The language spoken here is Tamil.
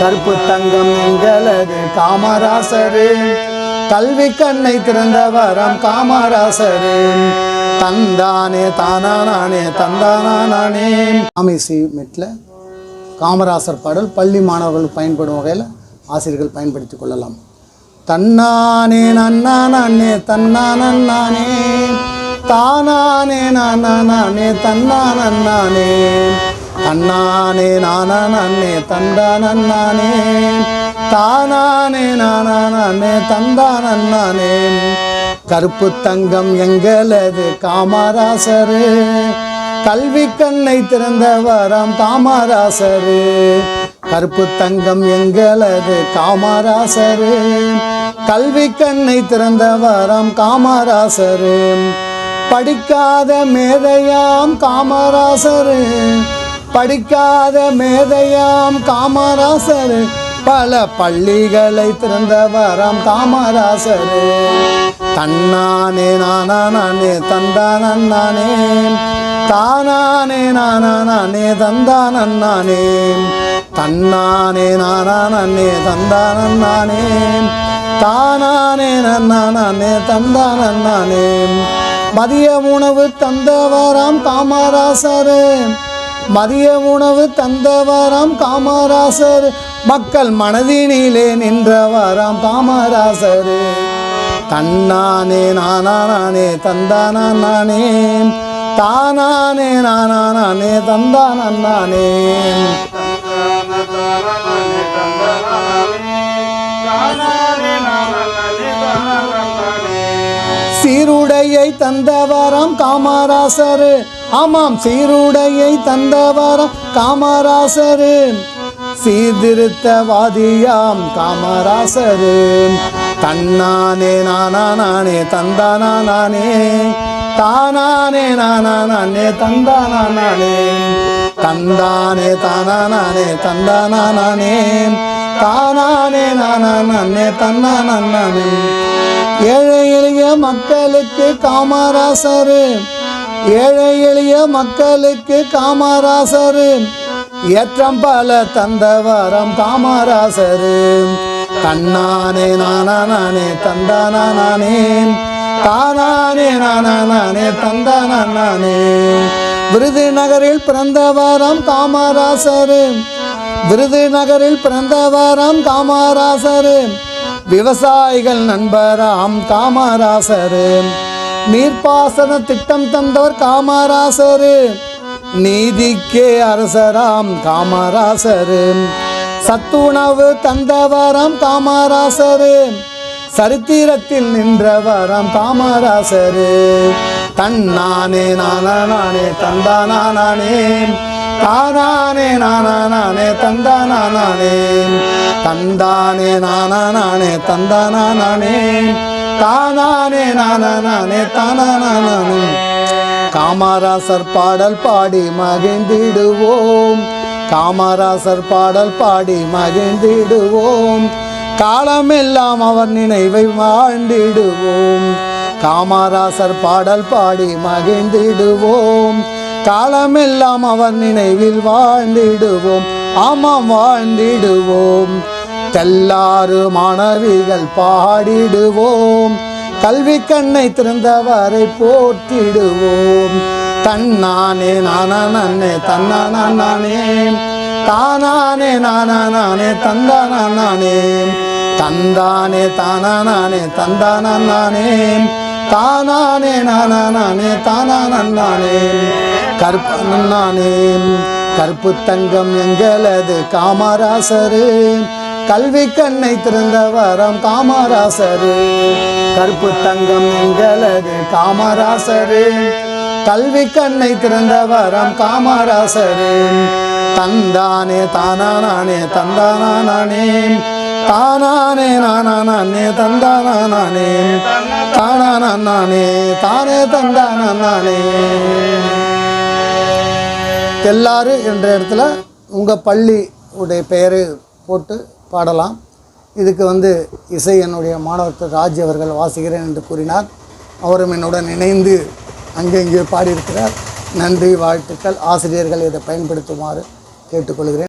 கருப்பு தங்கம் எங்களது காமராசரு. கல்வி கண்ணை திறந்தவரம் காமராசரு. தந்தானே தானானே தந்தானானே காமிசி மெட்டில் காமராசர் பாடல் பள்ளி மாணவர்கள் பயன்படும் வகையில் ஆசிரியர்கள் பயன்படுத்திக் கொள்ளலாம். தன்னானே நன்னானே தன்னானே தானானே நானே தன்னானே தன்னானே நானே அண்ணானே தானானே நானே அண்ணானே கருப்பு தங்கம் எங்களது காமராசரு. கல்வி கண்ணை திறந்தவரம் காமராசரு கருப்பு தங்கம் எங்களது காமராசரு. கல்வி கண்ணை திறந்தவரம் காமராசரு. படிக்காத மேதையாம் காமராசரு. படிக்காத மேதையாம் காமராசரு பல பள்ளிகளை திறந்தவராம் காமராசரு தன்னானே நானா நானே தந்தானே தானானே நானா நானே தந்தானே தன்னானே நானா நானே தந்தானே தானானே நானே தந்தானே மதிய உணவு தந்தவராம் காமராசரே. மதிய உணவு தந்தவராம் காமராசர். மக்கள் மனதினிலே நின்றவராம் காமராசர். தன்னானே நானே தந்தானே தானானே நானே தந்தானே சீருடையை தந்தவரம் காமராசரு. ஆமாம் சீருடையை தந்தவரம் காமராசரு. சீர்திருத்தவாதியாம் காமராசரு. தன்னானே நானா நானே தந்தானா நானே தானானே நானா நானே தந்தானா நானே தந்தானே தானா நானே தந்தானா நானே தானானே நானா நானே தன்னா நானே ஏழை மக்களுக்கு காமராசர். ஏழை எளிய மக்களுக்கு காமராசர். ஏற்றம் பல தந்தவரம் காமராசரு. நானா நானே தந்தானா நானே தானானே நானே தந்தானா நானே விருதுநகரில் பிறந்தவரம் காமராசர். விருதுநகரில் பிறந்தவரம் காமராசரு. விவசாயிகள் நண்பராம் காமராசரு. நீர்ப்பாசன திட்டம் தந்தவர் காமராசரு. நீதிக்கே அரசராம் காமராசரு. சத்துணவு தந்தவராம் காமராசரு. சரித்திரத்தில் நின்றவராம் காமராசரு. தன்னானே நானே தந்தானே தானானே நானா நானே தந்தானே நானா நானே தந்தானே தானானே நானா நானே தானானே காமராசர் பாடல் பாடி மகிழ்ந்திடுவோம். காமராசர் பாடல் பாடி மகிழ்ந்திடுவோம். காலமெல்லாம் அவர் நினைவை வாழ்ந்திடுவோம். காமராசர் பாடல் பாடி மகிழ்ந்திடுவோம். காலமெல்லாம் அவர் நினைவில் வாழ்ந்திடுவோம். ஆமாம் வாழ்ந்திடுவோம். தெல்லாறு மாணவிகள் பாடிடுவோம். கல்வி கண்ணை திறந்தவரை போற்றிடுவோம். தன்னானே நானே தன்னானே தானானே நானே தந்தானே தந்தானே தானானே தந்தானே தானானே நானே தானானே கருப்பு நானே கருப்பு தங்கம் எங்களது காமராசரு. கல்வி கண்ணை திறந்தவரம் காமராசரு. கருப்பு தங்கம் எங்களது காமராசரு. கல்வி கண்ணை திறந்தவரம் காமராசரு. தந்தானே தானானே தந்தானே தானானே நானே தந்தானே தானானே தானே தந்தானே தெல்லாறு என்ற இடத்துல உங்கள் பள்ளி உடைய பெயரை போட்டு பாடலாம். இதுக்கு வந்து இசை என்னுடைய மாணவர் ராஜ் அவர்கள் வாசிக்கிறேன் என்று கூறினார். அவரும் என்னுடன் இணைந்து அங்கே இங்கே பாடியிருக்கிறார். நன்றி வாழ்த்துக்கள். ஆசிரியர்கள் இதை பயன்படுத்துமாறு கேட்டுக்கொள்கிறேன்.